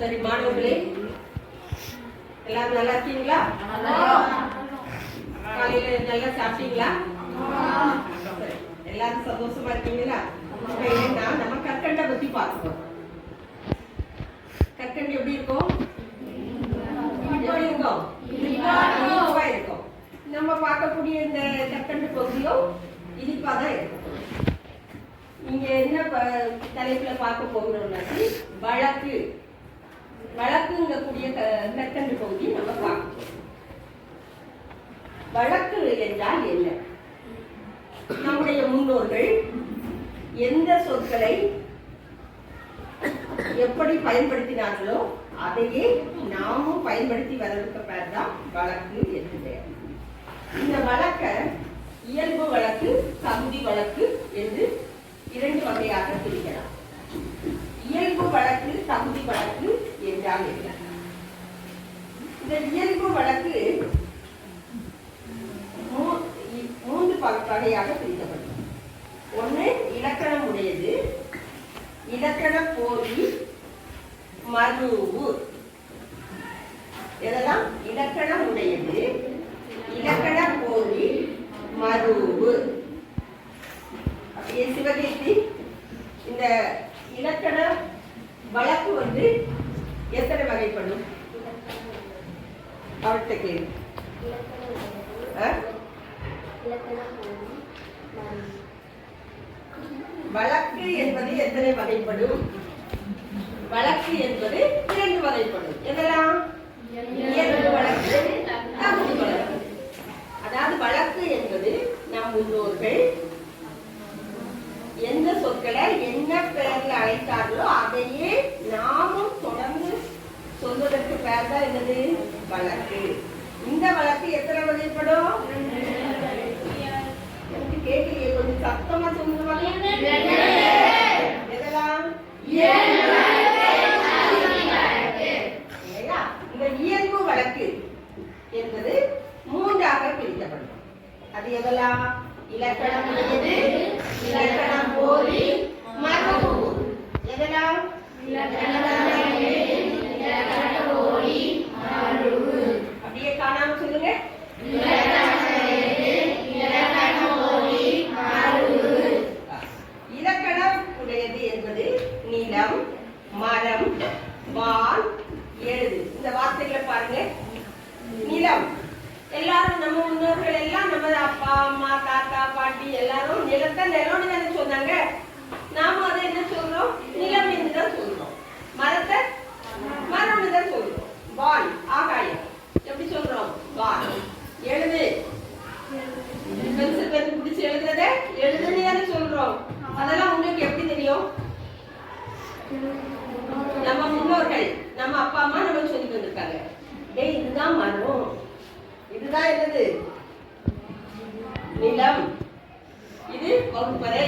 சரி மாணவர்களே எல்லாரும் நல்லா இருக்கீங்களா? காலையில நல்லா சாப்பிட்டீங்களா. எல்லாரும் சந்தோஷமா இருக்கீங்களா? என்னன்னா நம்ம கற்கண்டை பத்தி பார்க்கணும் கற்கண்டு எப்படி இருக்கும்? இருக்கும்? இருக்கும். நம்ம பார்க்கக்கூடிய இந்த கற்கண்டு பகுதியும் இனிப்பா தான் இருக்கும். நீங்க என்ன தலைப்புல பார்க்க போகிறோம்னா வழக்கு. வழக்குங்கக்கூடிய மெத்தண்டு பகுதி நம்ம பார்க்கணும் வழக்கு என்றால் என்ன? நம்முடைய முன்னோர்கள் எந்த சொற்களை எப்படி பயன்படுத்தினார்களோ அதையே நாமும் பயன்படுத்தி வரதுக்கு பேர் தான் வழக்கு என்று பெயர். இந்த வழக்க இயல்பு வழக்கு தகுதி வழக்கு என்று இரண்டு வகையாக பிரிக்கலாம். இயல்பு வழக்கு தகுதி வழக்கு என்றால் இந்த இயல்பு வழக்கு மூன்று வகையாக பிரிக்கப்படும் ஒன்று இலக்கணம் உடையது. இலக்கண போலி மருவு இதெல்லாம் இலக்கணம் உடையது. இலக்கண போலி மருவு அப்படியே சிவகீர்த்தி இந்த இலக்கண வழக்கு வந்து எத்தனை வகைப்படும் அவர்கிட்ட கேள்வி வழக்கு என்பது எத்தனை வகைப்படும்? வழக்கு என்பது இரண்டு வகைப்படும். எதெல்லாம் இயல்பு வழக்கு தகுதி வழக்கு அதாவது வழக்கு என்பது நம் முன்னோர்கள் எந்த சொற்களை என்ன பெயர்ல அழைத்தார்களோ அதையே நாமும் தொடர்ந்து சொல்வதற்கு பெயர் தான் என்னது வழக்கு. இந்த வழக்கு எத்தனை வகைப்படும் எனக்கு கேட்கலையே கொஞ்சம் சத்தமா சொல்லுவாங்க எதெல்லாம்? இந்த இயல்பு வழக்கு என்பது மூன்றாக பிரிக்கப்படும். அது எதெல்லாம்? இலக்கணம் உடையது இலக்கணம் போலி மரபு எதெல்லாம்? இலக்கணம் காணாம சொல்லுங்க. இலக்கணம் உடையது என்பது நிலம் மரம் வான் எழுது இந்த வார்த்தைகளை பாருங்க. நிலம். எல்லாரும் நம்ம முன்னோர்கள் எல்லாம் நம்ம அப்பா அம்மா தாத்தா பாட்டி எல்லாரும் நிலத்தை நிலம்னு தானே சொன்னாங்க. நாம அதை என்ன சொல்றோம்? நிலம் என்று தான் சொல்றோம். மரத்தை மரம்னு தான் சொல்றோம். வான் ஆகாயம். எப்படி சொல்றோம்? வான் எழுது. பென்சில் பென் பிடிச்சி எழுதுறத எழுதுன்னு தானே சொல்றோம். அதெல்லாம் உங்களுக்கு எப்படி தெரியும்? நம்ம முன்னோர்கள் நம்ம அப்பா அம்மா நம்ம சொல்லி வந்திருக்காங்க டேய் இதுதான் மரம். இதுதான் என்னது? நிலம். இது வகுப்பறை.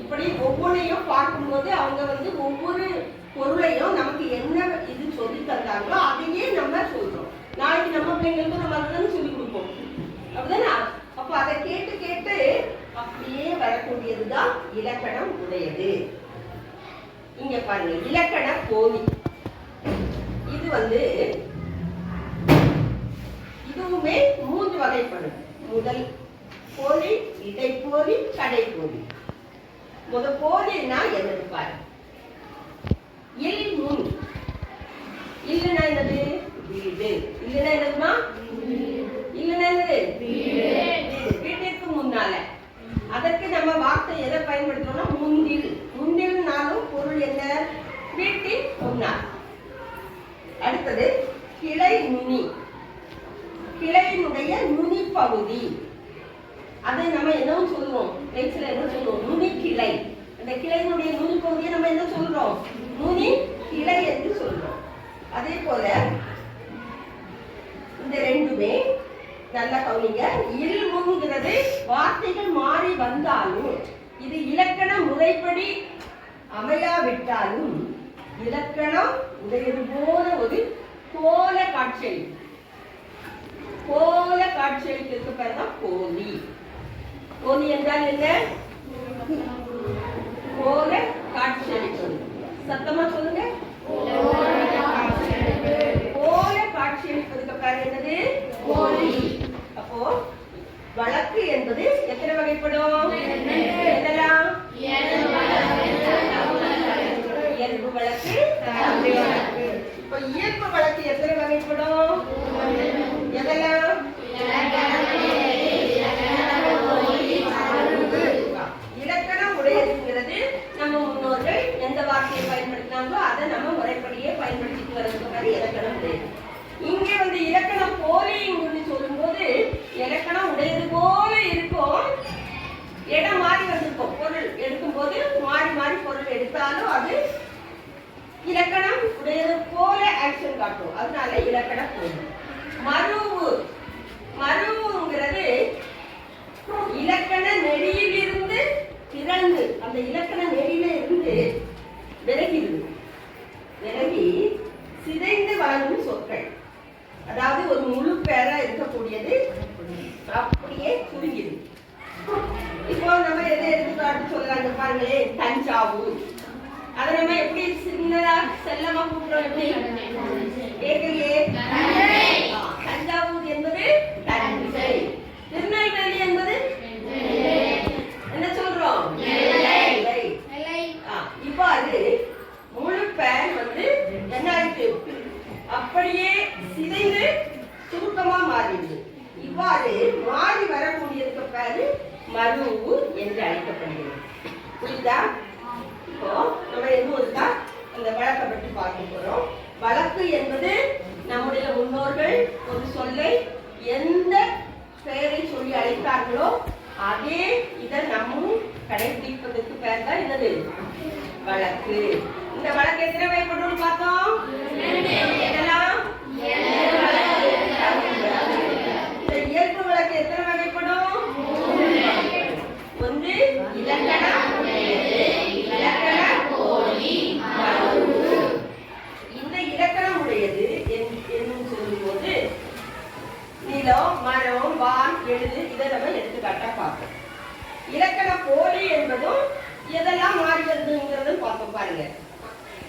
இப்படி ஒவ்வொன்றையும் பார்க்கும்போது அவங்க வந்து ஒவ்வொரு பொருளையும் நமக்கு என்ன இது சொல்லி தந்தாங்களோ அதையே நம்ம சொல்றோம். நாளைக்கு நம்ம பிள்ளைங்களுக்கு நம்ம அதுதான் சொல்லி கொடுப்போம். அப்படிதானே? அப்ப அதை கேட்டு கேட்டு அப்படியே வரக்கூடியதுதான் இலக்கணம் உடையது. இங்க பாருங்க இலக்கண போலி இது வந்து இதுவுமே மூன்று வகைப்படும். முதல் போலி இடைப்போலி கடைப்போலி முத போலின்னா என்னது பாரு இல் முன் இல்லைன்னா என்னது? வீடு. இல்லைன்னா என்னதுமா இல்லைன்னா என்னது? வீட்டிற்கு முன்னால. அதற்கு நம்ம வார்த்தை எதை பயன்படுத்தணும்னா முந்தில் முந்தில்னாலும் பொருள் என்ன? வீட்டின் முன்னால். அடுத்தது கிளை நுனி. கிளையினுடைய நுனி பகுதி அதை நம்ம என்னவும் சொல்லுவோம் பேச்சுல என்ன சொல்லுவோம் நுனி கிளை அந்த கிளையினுடைய நுனி பகுதியை நம்ம என்ன சொல்றோம் நுனி கிளை என்று சொல்றோம் அதே போல இந்த ரெண்டுமே நல்லா கவனிங்க இல்முங்கிறது வார்த்தைகள் மாறி வந்தாலும் இது இலக்கண முறைப்படி அமையாவிட்டாலும் இலக்கணம் உடையது போல ஒரு கோல காட்சியளி கோல காட்சியளிக்கிறதுக்கு பேர் தான் கோலி கோலி என்றால் என்ன? இப்போ இயல்பு வழக்கு எத்தனை வகைப்படும்? எதெல்லாம் இலக்கணம் உடையதுங்கிறது நம்ம முன்னோர்கள் எந்த வார்த்தையை பயன்படுத்தினாங்களோ அதை நம்ம முறைப்படியே பயன்படுத்திட்டு வரதுக்கு இலக்கணம் உடையது. இங்க வந்து இலக்கணம் போலிங்கிறது சொல்லும்போது இலக்கணம் உடையது போல இருக்கும். இடம் மாறி வந்திருக்கும். பொருள் எடுக்கும்போது மாறி மாறி பொருள் எடுத்தாலும் அது இலக்கணம் உடையது போல ஆக்ஷன் காட்டும். அதனால இலக்கணம் போதும் மருவு மருவுங்கிறது இலக்கண நெறியிலிருந்து திறந்து அந்த இலக்கண நெறியில இருந்து விலகிடுது விலகி சிதைந்து வழங்கும் சொற்கள் அதாவது ஒரு முழு பேரா இருக்கக்கூடியது அப்படியே சுருங்கிடுது இப்போ நம்ம எதை எடுத்துக்காட்டு சொல்லலாங்க பாருங்களே தஞ்சாவூர் அதை நம்ம எப்படி சின்னதா செல்லமா கூப்பிடுறோம் எப்படி கேட்கலையே ஆ, தஞ்சாவூர் என்பது தஞ்சை திருநெல்வேலி என்பது என்ன சொல்றோம் நெல்லை. ஆ, இப்போ அது முழு பெயர் வந்து என்ன ஆயிட்டு அப்படியே சிதைந்து சுருக்கமா மாறிடுது இவ்வாறு மாறி வரக்கூடியதுக்கு பேரு மருவு என்று அழைக்கப்படுகிறது புரியுதா இப்போ நம்ம எதுவும் இருக்கா அந்த வழக்கை பற்றி பார்க்க போறோம் வழக்கு என்பது நம்முடைய முன்னோர்கள் ஒரு சொல்லை எந்த பெயரை சொல்லி அழைத்தார்களோ அதே இதை நம்மும் கடைபிடிப்பதற்கு பெயர் தான் என்னது? வழக்கு. இந்த வழக்கு எத்தனை வகைப்படும் பார்த்தோம்? வான் எழுது இதை நம்ம எடுத்துக்காட்டா பார்ப்போம். இலக்கண போலி என்பதும் எதெல்லாம் மாறி வருதுங்கிறது பார்ப்போம் பாருங்க.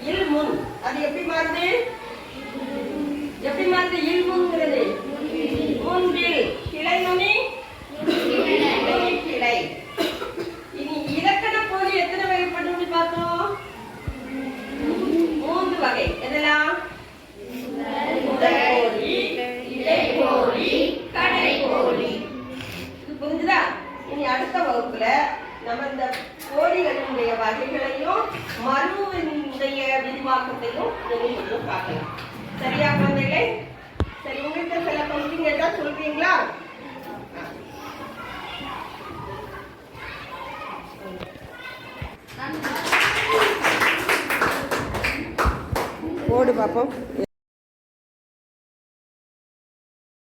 இல் முன். அது எப்படி மாறுது? எப்படி மாறுது? இல் முன் முன்பில் கிளை நுனி நுனி கிளை இனி இலக்கண போலி எத்தனை வகைப்படும்னு பார்த்தோம் மூன்று வகை எதெல்லாம் முதல் போலி இடைப்போலி கடைப்போலி இது புரிஞ்சுதா இனி அடுத்த வகுப்புல நம்ம இந்த கோழிகளினுடைய வகைகளையும் மருவினுடைய விரிவாக்கத்தையும் கொஞ்சம் கொஞ்சம் பார்க்கலாம். சரியா குழந்தைகளே? சரி உங்கள்கிட்ட சில கொஸ்டின் கேட்டா சொல்றீங்களா? போடு பார்ப்போம்